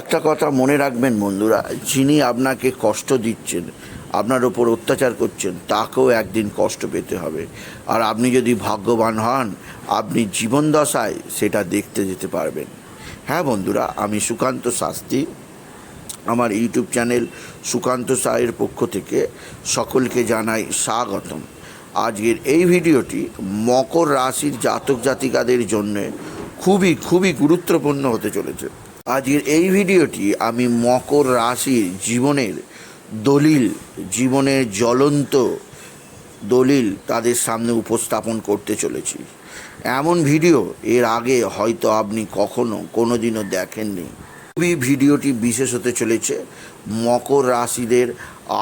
একটা কথা মনে রাখবেন বন্ধুরা, যিনি আপনাকে কষ্ট দিচ্ছেন, আপনার ওপর অত্যাচার করছেন, তাকেও একদিন কষ্ট পেতে হবে। আর আপনি যদি ভাগ্যবান হন, আপনি জীবন দশায় সেটা দেখতে যেতে পারবেন। হ্যাঁ বন্ধুরা, আমি সুকান্ত শাস্ত্রী, আমার ইউটিউব চ্যানেল সুকান্ত সায়ের পক্ষ থেকে সকলকে জানাই স্বাগতম। আজকের এই ভিডিওটি মকর রাশির জাতক জাতিকাদের জন্যে খুবই খুবই গুরুত্বপূর্ণ হতে চলেছে। আজকের এই ভিডিওটি আমি মকর রাশির জীবনের দলিল, জীবনের জ্বলন্ত দলিল তাদের সামনে উপস্থাপন করতে চলেছি। এমন ভিডিও এর আগে হয়তো আপনি কখনো কোনো দিনও দেখেননি। খুবই ভিডিওটি বিশেষ হতে চলেছে। মকর রাশিদের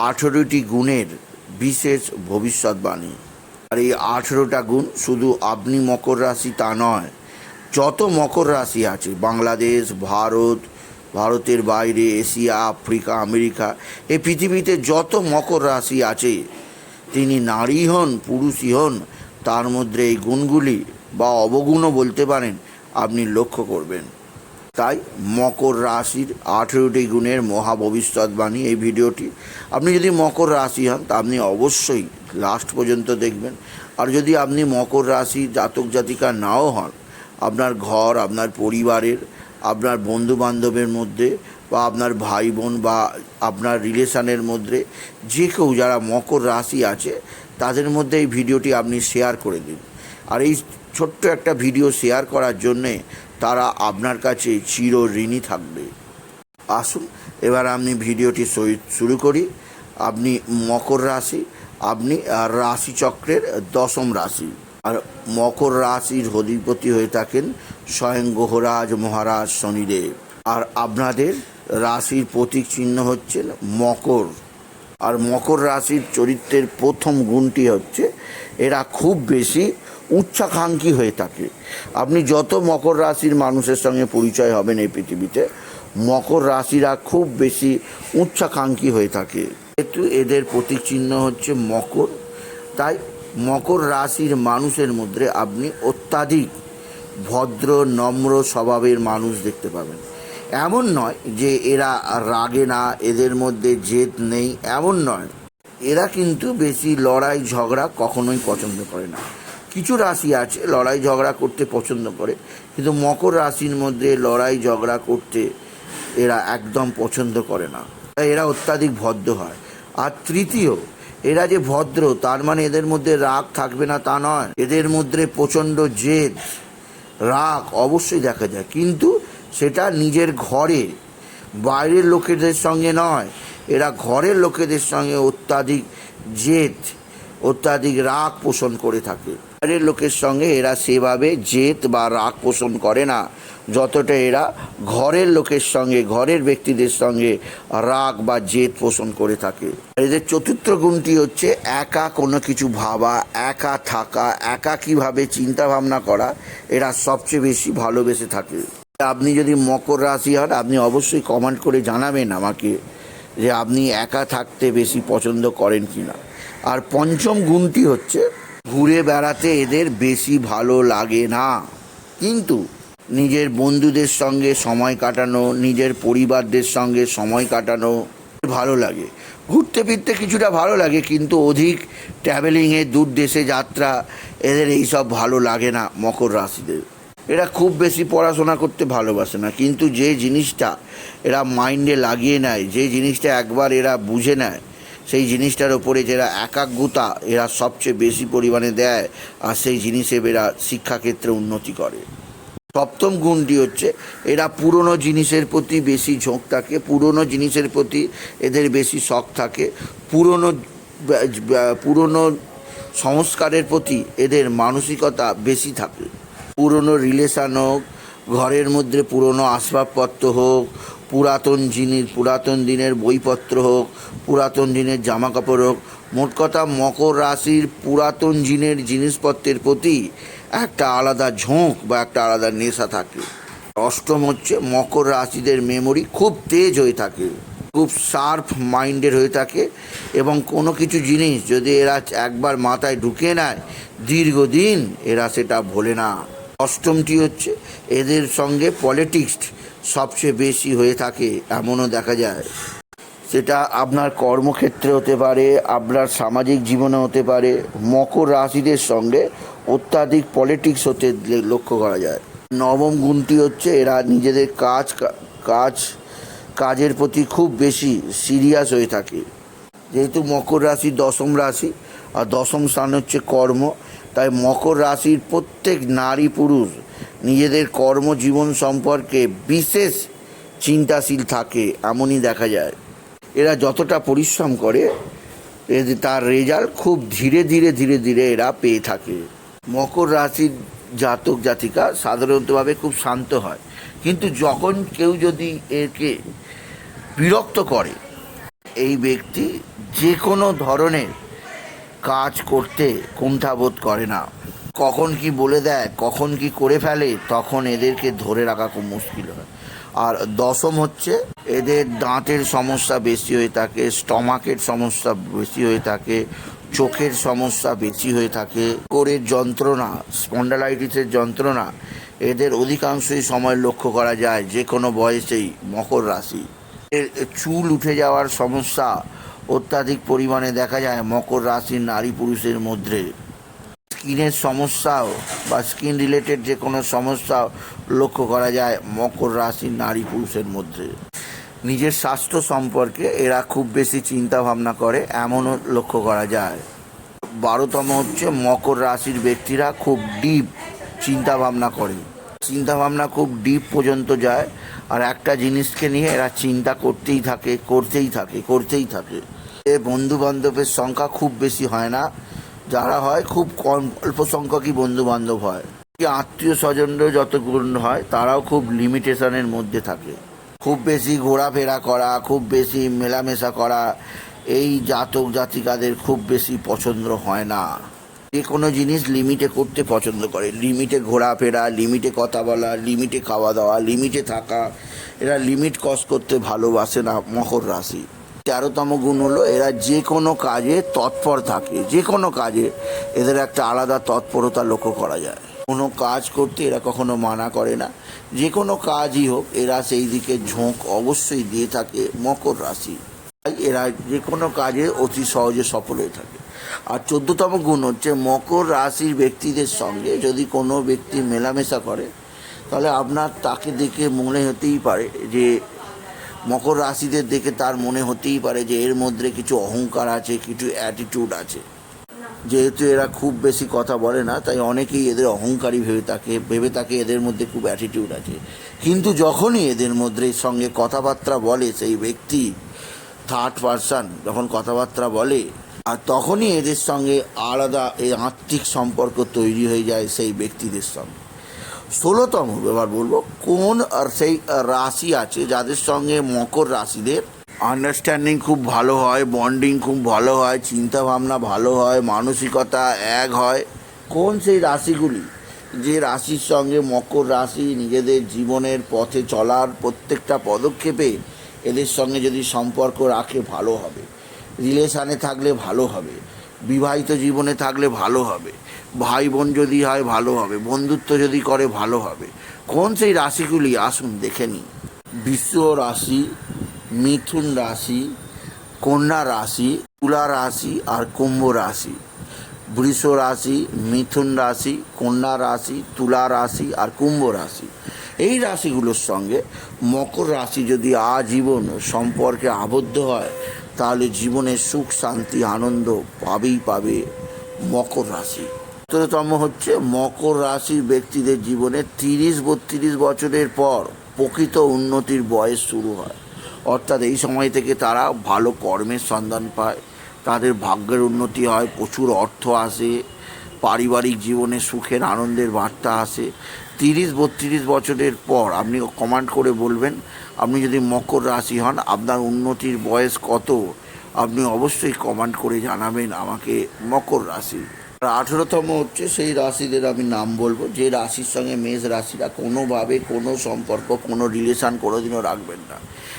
আঠেরোটি গুণের বিশেষ ভবিষ্যৎবাণী। আর এই আঠেরোটা গুণ শুধু আপনি মকর রাশি তা নয় যত মকর রাশি আছে, বাংলাদেশ, ভারত, ভারতের বাইরে, এশিয়া, আফ্রিকা, আমেরিকা, এই পৃথিবীতে যত মকর রাশি আছে, তিনি নারী হন, পুরুষই হন, তার মধ্যে এই গুণগুলি বা অবগুণও বলতে পারেন, আপনি লক্ষ্য করবেন। তাই মকর রাশির আঠেরোটি গুণের মহা ভবিষ্যৎবাণী এই ভিডিওটি। আপনি যদি মকর রাশি হন, তা আপনি অবশ্যই লাস্ট পর্যন্ত দেখবেন। আর যদি আপনি মকর রাশি জাতক জাতিকা নাও হন আপনার ঘর, আপনার পরিবারের, আপনার বন্ধু বান্ধবের মধ্যে বা আপনার ভাই বোন বা আপনার রিলেশনের মধ্যে যে কেউ যারা মকর রাশি আছে, তাদের মধ্যে এই ভিডিওটি আপনি শেয়ার করে দিন। আর এই ছোট্ট একটা ভিডিও শেয়ার করার জন্যে তারা আপনার কাছে চির ঋণী থাকবে। আসুন, এবার আপনি ভিডিওটি শুরু করি। আপনি মকর রাশি, আপনি রাশিচক্রের দশম রাশি। আর মকর রাশির অধিপতি হয়ে থাকেন স্বয়ং গ্রহরাজ মহারাজ শনিদেব। আর আপনাদের রাশির প্রতীক চিহ্ন হচ্ছেন মকর। আর মকর রাশির চরিত্রের প্রথম গুণটি হচ্ছে এরা খুব বেশি উচ্চাকাঙ্ক্ষী হয়ে থাকে। আপনি যত মকর রাশির মানুষের সঙ্গে পরিচয় হবেন এই পৃথিবীতে, মকর রাশিরা খুব বেশি উচ্চাকাঙ্ক্ষী হয়ে থাকে। যেহেতু এদের প্রতীক চিহ্ন হচ্ছে মকর, তাই মকর রাশির মানুষের মধ্যে আপনি অত্যাধিক ভদ্র, নম্র স্বভাবের মানুষ দেখতে পাবেন। এমন নয় যে এরা রাগে না, এদের মধ্যে জেদ নেই, এমন নয়। এরা কিন্তু বেশি লড়াই, ঝগড়া কখনোই পছন্দ করে না। কিছু রাশি আছে লড়াই, ঝগড়া করতে পছন্দ করে, কিন্তু মকর রাশির মধ্যে লড়াই, ঝগড়া করতে এরা একদম পছন্দ করে না। এরা অত্যাধিক ভদ্র হয়। আর তৃতীয় এরা যে ভদ্র, তার মানে এদের মধ্যে রাগ থাকবে না তা নয়। এদের মধ্যে প্রচণ্ড জেদ, রাগ অবশ্যই দেখা যায়। কিন্তু সেটা নিজের ঘরে, বাইরের লোকেদের সঙ্গে নয়। এরা ঘরের লোকেদের সঙ্গে অত্যাধিক জেদ, অত্যাধিক রাগ পোষণ করে থাকে। বাইরের লোকের সঙ্গে এরা সেভাবে জেদ বা রাগ পোষণ করে না। যতটা এরা ঘরের লোকের সঙ্গে, ঘরের ব্যক্তিদের সঙ্গে রাগ বা জেদ পোষণ করে থাকে। এদের চতুর্থ গুণটি হচ্ছে একা কোনো কিছু ভাবা, একা থাকা, একা কীভাবে চিন্তা ভাবনা করা, এরা সবচেয়ে বেশি ভালোবেসে থাকে। আপনি যদি মকর রাশি হন, আপনি অবশ্যই কমেন্ট করে জানাবেন আমাকে যে আপনি একা থাকতে বেশি পছন্দ করেন কি না আর পঞ্চম গুণটি হচ্ছে, ঘুরে বেড়াতে এদের বেশি ভালো লাগে না। কিন্তু নিজের বন্ধুদের সঙ্গে সময় কাটানো, নিজের পরিবারদের সঙ্গে সময় কাটানো ভালো লাগে। ঘুরতে ফিরতে কিছুটা ভালো লাগে, কিন্তু অধিক ট্রাভেলিংয়ে দূর দেশে যাত্রা, এদের এইসব ভালো লাগে না মকর রাশিদের। এরা খুব বেশি পড়াশোনা করতে ভালোবাসে না, কিন্তু যে জিনিসটা এরা মাইন্ডে লাগিয়ে নেয়, যে জিনিসটা একবার এরা বুঝে নেয়, সেই জিনিসটার ওপরে যারা একাগ্রতা এরা সবচেয়ে বেশি পরিমাণে দেয়, আর সেই জিনিসে এরা শিক্ষাক্ষেত্রে উন্নতি করে। সপ্তম গুণটি হচ্ছে, এরা পুরনো জিনিসের প্রতি বেশি ঝোঁক থাকে, পুরনো জিনিসের প্রতি এদের বেশি শখ থাকে, পুরনো পুরনো সংস্কারের প্রতি এদের মানসিকতা বেশি থাকে। পুরনো রিলেশান হোক, ঘরের মধ্যে পুরনো আসবাবপত্র হোক, পুরাতন জিনিস, পুরাতন দিনের বইপত্র হোক, পুরাতন দিনের জামা কাপড় হোক, মোট কথা মকর রাশির পুরাতন জিনের জিনিসপত্রের প্রতি একটা আলাদা ঝোঁক বা একটা আলাদা নেশা থাকে। অষ্টম হচ্ছে মকর রাশিদের মেমোরি খুব তেজ হয়ে থাকে, খুব শার্প মাইন্ডের হয়ে থাকে এবং কোনো কিছু জিনিস যদি এরা একবার মাথায় ঢুকে নেয়, দীর্ঘদিন এরা সেটা ভোলে না। অষ্টমটি হচ্ছে এদের সঙ্গে পলিটিক্স সবচেয়ে বেশি হয়ে থাকে, এমনও দেখা যায়। সেটা আপনার কর্মক্ষেত্রে হতে পারে, আপনার সামাজিক জীবনে হতে পারে, মকর রাশিদের সঙ্গে অত্যাধিক পলিটিক্স হতে লক্ষ্য করা যায়। নবম গুণটি হচ্ছে এরা নিজেদের কাজ কাজ, কাজের প্রতি খুব বেশি সিরিয়াস হয়ে থাকে। যেহেতু মকর রাশি দশম রাশি, আর দশম স্থান হচ্ছে কর্ম, তাই মকর রাশির প্রত্যেক নারী পুরুষ নিজেদের কর্মজীবন সম্পর্কে বিশেষ চিন্তাশীল থাকে এমনই দেখা যায়। এরা যতটা পরিশ্রম করে তার রেজাল্ট খুব ধীরে ধীরে ধীরে ধীরে এরা পেয়ে থাকে। মকর রাশির জাতক জাতিকা সাধারণতভাবে খুব শান্ত হয়। কিন্তু যখন কেউ যদি একে বিরক্ত করে, এই ব্যক্তি যে কোনো ধরনের কাজ করতে কুণ্ঠাবোধ করে না। কখন কি বলে দেয়, কখন কি করে ফেলে, তখন এদেরকে ধরে রাখা খুব মুশকিল হয়। আর দশম হচ্ছে, এদের দাঁতের সমস্যা বেশি হয়ে থাকে, স্টমাকের সমস্যা বেশি হয়ে থাকে চোখের সমস্যা বেশি হয়ে থাকে, কোরের যন্ত্রণা, স্পন্ডালাইটিসের যন্ত্রণা, এদের অধিকাংশই সময় লক্ষ্য করা যায় যে কোনো বয়সেই মকর রাশি। এর চুল উঠে যাওয়ার সমস্যা অত্যাধিক পরিমাণে দেখা যায় মকর রাশির নারী পুরুষের মধ্যে। স্কিনের সমস্যাও বা স্কিন রিলেটেড যে কোনো সমস্যাও লক্ষ্য করা যায় মকর রাশির নারী পুরুষের মধ্যে। নিজের স্বাস্থ্য সম্পর্কে এরা খুব বেশি চিন্তা ভাবনা করে, এমনও লক্ষ্য করা যায়। বারোতম হচ্ছে মকর রাশির ব্যক্তিরা খুব ডিপ চিন্তা ভাবনা করে। চিন্তা ভাবনা খুব ডিপ পর্যন্ত যায়, আর একটা জিনিসকে নিয়ে এরা চিন্তা করতেই থাকে করতেই থাকে করতেই থাকে। এ বন্ধু বান্ধবের সংখ্যা খুব বেশি হয় না, যারা হয় খুব কম, অল্প সংখ্যকই বন্ধু বান্ধব হয়। আত্মীয় স্বজনরাও যত গুণ হয়, তারাও খুব লিমিটেশনের মধ্যে থাকে। খুব বেশি ঘোরাফেরা করা, খুব বেশি মেলামেশা করা, এই জাতক জাতিকাদের খুব বেশি পছন্দ হয় না। যে কোনো জিনিস লিমিটে করতে পছন্দ করে। লিমিটে ঘোরাফেরা লিমিটে কথা বলা লিমিটে খাওয়া দাওয়া লিমিটে থাকা, এরা লিমিট কস করতে ভালোবাসে না মকর রাশি। তেরোতম গুণ হলো এরা যে কোনো কাজে তৎপর থাকে। যে কোনো কাজে এদের একটা আলাদা তৎপরতা লক্ষ্য করা যায়। কোনো কাজ করতে এরা কখনো মানা করে না। যে কোনো কাজই হোক, এরা সেই দিকে ঝোঁক অবশ্যই দিয়ে থাকে, মকর রাশি। তাই এরা যে কোনো কাজে অতি সহজে সফল হয়ে থাকে। আর চোদ্দতম গুণ হচ্ছে মকর রাশির ব্যক্তিদের সঙ্গে যদি কোনো ব্যক্তি মেলামেশা করে, তাহলে আপনার তাকে দেখে মনে হতেই পারে যে, মকর রাশিদের দেখে তার মনে হতেই পারে যে, এর মধ্যে কিছু অহংকার আছে, কিছু অ্যাটিটিউড আছে। যেহেতু এরা খুব বেশি কথা বলে না, তাই অনেকেই এদের অহংকারী ভেবে থাকে ভেবে থাকে এদের মধ্যে খুব অ্যাটিটিউড আছে। কিন্তু যখনই এদের মধ্যে সঙ্গে কথাবার্তা বলে সেই ব্যক্তি থার্ড পারসন যখন কথাবার্তা বলে, আর তখনই এদের সঙ্গে আলাদা এই আত্মিক সম্পর্ক তৈরি হয়ে যায় সেই ব্যক্তিদের সঙ্গে। ষোলোতম এবার বলব, কোন আর সেই রাশি আছে যাদের সঙ্গে মকর রাশিদের আন্ডারস্ট্যান্ডিং খুব ভালো হয় বন্ডিং খুব ভালো হয় চিন্তা ভাবনা ভালো হয়, মানসিকতা এক হয়। কোন সেই রাশিগুলি? যে রাশির সঙ্গে মকর রাশি নিজেদের জীবনের পথে চলার প্রত্যেকটা পদক্ষেপে এদের সঙ্গে যদি সম্পর্ক রাখে ভালো হবে। রিলেশানে থাকলে ভালো হবে। বিবাহিত জীবনে থাকলে ভালো হবে। ভাই বোন যদি হয় ভালো হবে। বন্ধুত্ব যদি করে ভালো হবে। কোন সেই রাশিগুলি? আসুন দেখে নিই। বিশ্ব রাশি মিথুন রাশি, কন্যা রাশি, তুলা রাশি আর কুম্ভ রাশি। বৃষ রাশি, মিথুন রাশি, কন্যা রাশি, তুলা রাশি আর কুম্ভ রাশি। এই রাশিগুলোর সঙ্গে মকর রাশি যদি আজীবন সম্পর্কে আবদ্ধ হয়, তাহলে জীবনে সুখ, শান্তি, আনন্দ পাবেই পাবে মকর রাশি। সতেরোতম হচ্ছে মকর রাশির ব্যক্তিদের জীবনে তিরিশ বত্রিশ বছরের পর প্রকৃত উন্নতির বয়স শুরু হয়। অর্থাৎ এই সময় থেকে তারা ভালো কর্মের সন্ধান পায়। তাদের ভাগ্যের উন্নতি হয়, প্রচুর অর্থ আসে, পারিবারিক জীবনে সুখের, আনন্দের বার্তা আসে। তিরিশ, বত্রিশ বছরের পর আপনি কমান্ড করে বলবেন, আপনি যদি মকর রাশি হন, আপনার উন্নতির বয়স কত? আপনি অবশ্যই কমান্ড করে জানাবেন আমাকে মকর রাশি। আঠেরোতম হচ্ছে সেই রাশিদের আমি নাম বলব। যে রাশির সঙ্গে মেষ রাশিরা কোনোভাবে কোনো সম্পর্ক, কোনো রিলেশান কোনোদিনও রাখবেন না।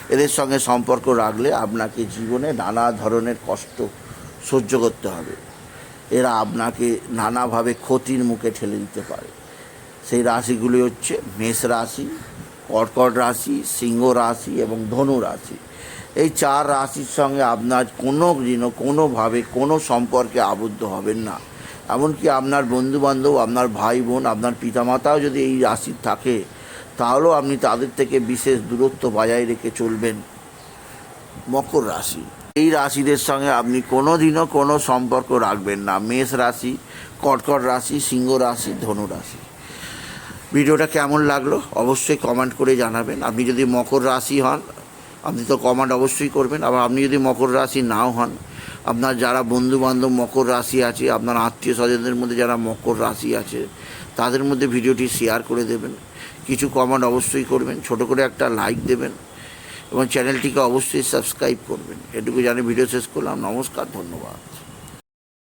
এদের সঙ্গে সম্পর্ক রাখলে আপনাকে জীবনে নানা ধরনের কষ্ট সহ্য করতে হবে। এরা আপনাকে নানাভাবে ক্ষতির মুখে ঠেলে দিতে পারে। সেই রাশিগুলি হচ্ছে মেষ রাশি, কর্কট রাশি, সিংহ রাশি এবং ধনু রাশি। এই চার রাশির সঙ্গে আপনার কোনো দিনও কোনোভাবে কোনো সম্পর্কে আবদ্ধ হবেন না। এমনকি আপনার বন্ধুবান্ধব, আপনার ভাই বোন আপনার পিতামাতাও যদি এই রাশির থাকে, তাহলেও আপনি তাদের থেকে বিশেষ দূরত্ব বজায় রেখে চলবেন মকর রাশি। এই রাশিদের সঙ্গে আপনি কোনো দিনও কোনো সম্পর্ক রাখবেন না। মেষ রাশি, কর্কট রাশি, সিংহ রাশি, ধনু রাশি। ভিডিওটা কেমন লাগল অবশ্যই কমেন্ট করে জানাবেন। আপনি যদি মকর রাশি হন, আপনি তো কমেন্ট অবশ্যই করবেন। আবার আপনি যদি মকর রাশি নাও হন আপনার যারা বন্ধু বান্ধব মকর রাশি আছে, আপনার আত্মীয় স্বজনদের মধ্যে যারা মকর রাশি আছে, তাদের মধ্যে ভিডিওটি শেয়ার করে দেবেন। কিছু কমেন্ট অবশ্যই করবেন, ছোট করে একটা লাইক দেবেন এবং চ্যানেলটিকে অবশ্যই সাবস্ক্রাইব করবেন। এটুকু জানি ভিডিও শেষ করলাম। নমস্কার, ধন্যবাদ।